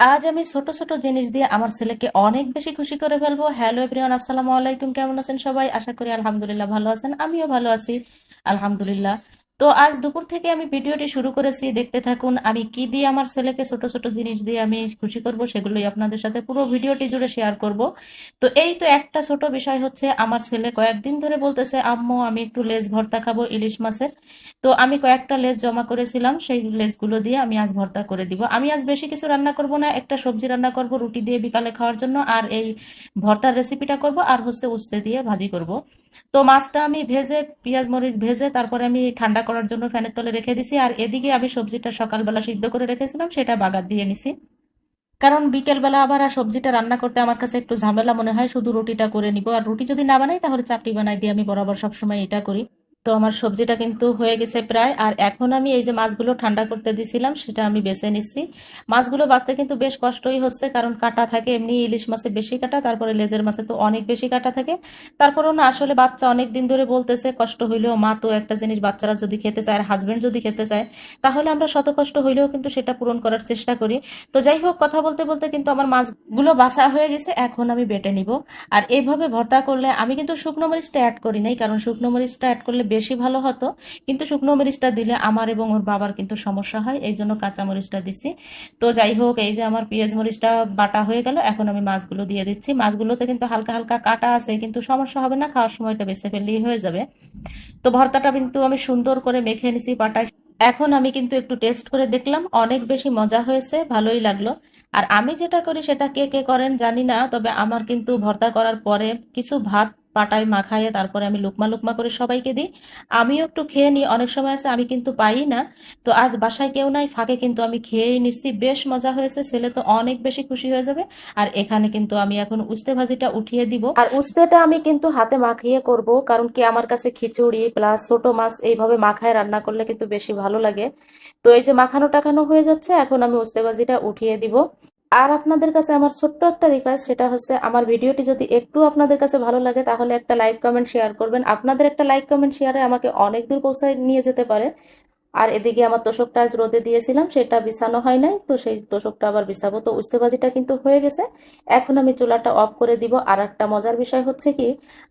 আজ আমি ছোট ছোট জিনিস দিয়ে আমার ছেলেকে অনেক বেশি খুশি করে ফেলব। হ্যালো এভরিওয়ান আসসালামু আলাইকুম, কেমন আছেন সবাই? আশা করি আলহামদুলিল্লাহ ভালো আছেন, আমিও ভালো আছি। আলহামদুলিল্লাহ। তো আজ দুপুর থেকে আমি ভিডিওটি শুরু করেছি। দেখতে থাকুন, আমি কি দিয়ে আমার ছেলেকে ছোট ছোট জিনিস দিয়ে আমি খুশি করব সেগুলোই আপনাদের সাথে পুরো ভিডিওটি জুড়ে শেয়ার করব। তো এই তো একটা ছোট বিষয় হচ্ছে, আমার ছেলে কয়েকদিন ধরে বলতেছে, আম্মু, আমি একটু লেজ ভর্তা খাব ইলিশ মাছের। তো আমি কয়েকটা লেজ জমা করেছিলাম, সেই লেজগুলো দিয়ে আমি আজ ভর্তা করে দিব। আমি আজ বেশি কিছু রান্না করব না, একটা সবজি রান্না করব রুটি দিয়ে বিকালে খাওয়ার জন্য, আর এই ভর্তার রেসিপিটা করব, আর হচ্ছে উস্তে দিয়ে ভাজি করব। তো মাছটা আমি ভেজে, পেঁয়াজ, মরিচ ভেজে তারপরে আমি ঠান্ডা করার জন্য ফ্যানের তলে রেখে দিছি। আর এদিকে আমি সবজিটা সকালবেলা সিদ্ধ করে রেখেছিলাম, সেটা বাগার দিয়ে নিছি। কারণ বিকেলবেলা আবার আর সবজিটা রান্না করতে আমার কাছে একটু ঝামেলা মনে হয়, শুধু রুটিটা করে নিব। আর রুটি যদি না বানাই, তাহলে চাপটি বানাই দিয়ে আমি বরাবর সবসময় এটা করি। তো আমার সবজিটা কিন্তু হয়ে গেছে প্রায়। আর এখন আমি এই যে মাছগুলো ঠান্ডা করতে দিছিলাম, সেটা আমি বেছে নিচ্ছি। মাছগুলো বাঁচতে কিন্তু বেশ কষ্টই হচ্ছে, কারণ কাটা থাকে, এমনি ইলিশ মাছে বেশি কাটা, তারপরে লেজের মাছে তো অনেক বেশি কাটা থাকে। তারপরেও না আসলে বাচ্চা অনেক দিন ধরে বলতেছে, কষ্ট হইলেও মা তো একটা জিনিস বাচ্চারা যদি খেতে চায়, আর হাজবেন্ড যদি খেতে চায়, তাহলে আমরা শত কষ্ট হইলেও কিন্তু সেটা পূরণ করার চেষ্টা করি। তো যাই হোক, কথা বলতে বলতে কিন্তু আমার মাছগুলো বাছা হয়ে গেছে, এখন আমি বেটে নিব। আর এইভাবে ভর্তা করলে আমি কিন্তু শুকনো মরিচটা অ্যাড করি নাই, কারণ শুকনো মরিচটা অ্যাড করলে বেশি ভালো হতো। কিন্তু শুকনো মরিচটা দিলে আমার এবং ওর বাবার কিন্তু সমস্যা হয়, এই জন্য কাঁচা মরিচটা দিছি। তো যাই হোক, এই যে আমার পেঁয়াজ মরিচটা বাটা হয়ে গেল, এখন আমি মাছগুলো দিয়ে দিচ্ছি। মাছগুলোতে কিন্তু হালকা হালকা কাটা আছে, কিন্তু সমস্যা হবে না, খাওয়ার সময়টা বেছে ফেললেই হয়ে যাবে। তো ভর্তাটা কিন্তু আমি সুন্দর করে মেখে নিছি পাটায় এখন আমি কিন্তু একটু টেস্ট করে দেখলাম, অনেক বেশি মজা হয়েছে, ভালোই লাগল। আর আমি যেটা করি সেটা কে কে করেন জানি না, তবে আমার কিন্তু ভর্তা করার পরে কিছু ভাত পাটায় মাখাইয়ে তারপরে আমি লুকমা লুকমা করে সবাইকে দিই। আমিও একটু খেয়ে নিই, অনেক সময় আছে আমি কিন্তু পাই না। তো আজ বাসায় কেউ নাই, ফাঁকে কিন্তু আমি খেয়েই নিচ্ছি, বেশ মজা হয়েছে, ছেলে তো অনেক বেশি খুশি হয়ে যাবে। আর এখানে কিন্তু আমি এখন উস্তে ভাজিটা উঠিয়ে দিব। আর উস্তেটা আমি কিন্তু হাতে মাখিয়ে করব, কারণ কি আমার কাছে খিচুড়ি প্লাস ছোট মাছ এইভাবে মাখায় রান্না করলে কিন্তু বেশি ভালো লাগে। তো এই যে মাখানো টাখানো হয়ে যাচ্ছে, এখন আমি উস্তে ভাজিটা উঠিয়ে দিব। আর আপনাদের কাছে আমার ছোট্ট একটা রিকোয়েস্ট সেটা হচ্ছে আমার ভিডিওটি যদি একটু আপনাদের কাছে ভালো লাগে, তাহলে একটা লাইক কমেন্ট শেয়ার করবেন। আপনাদের একটা লাইক কমেন্ট শেয়ারে আমাকে অনেক দূর পৌঁছায় নিয়ে যেতে পারে। আর এদিকে আমার তোষকটা আজ রোদে দিয়েছিলাম, সেটা বিছানো হয় নাই, তো সেই তোষকটা আবার বিছাবো। তো উস্তে ভাজিটা কিন্তু হয়ে গেছে। এখন আমি চুলাটা অফ করে দিব। আর একটা মজার বিষয় হচ্ছে কি,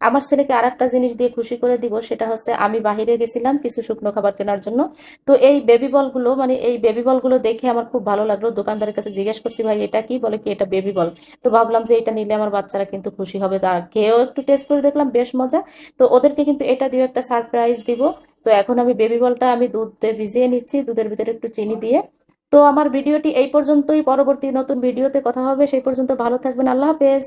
আমার ছেলেকে আর একটা জিনিস দিয়ে খুশি করে দিব, সেটা হচ্ছে আমি বাহিরে গেছিলাম কিছু শুকনো খাবার কেনার জন্য। তো এই বেবি বলগুলো মানে এই বেবি বলগুলো দেখে আমার খুব ভালো লাগল। দোকানদারের কাছে জিজ্ঞেস করছি, ভাই, এটা কি? বলে কি, এটা বেবি বল তো ভাবলাম যে এটা নিলে আমার বাচ্চারা কিন্তু খুশি হবে। তা খেয়েও একটু টেস্ট করে দেখলাম, বেশ মজা। তো ওদেরকে কিন্তু এটা দিয়ে একটা সারপ্রাইজ দিব। তো এখন আমি বেবি বলটা আমি দুধে ভিজিয়ে নিচ্ছি, দুধের ভিতরে একটু চিনি দিয়ে। তো আমার ভিডিওটি এই পর্যন্তই, পরবর্তী নতুন ভিডিওতে কথা হবে, সেই পর্যন্ত ভালো থাকবেন, আল্লাহ হাফেজ।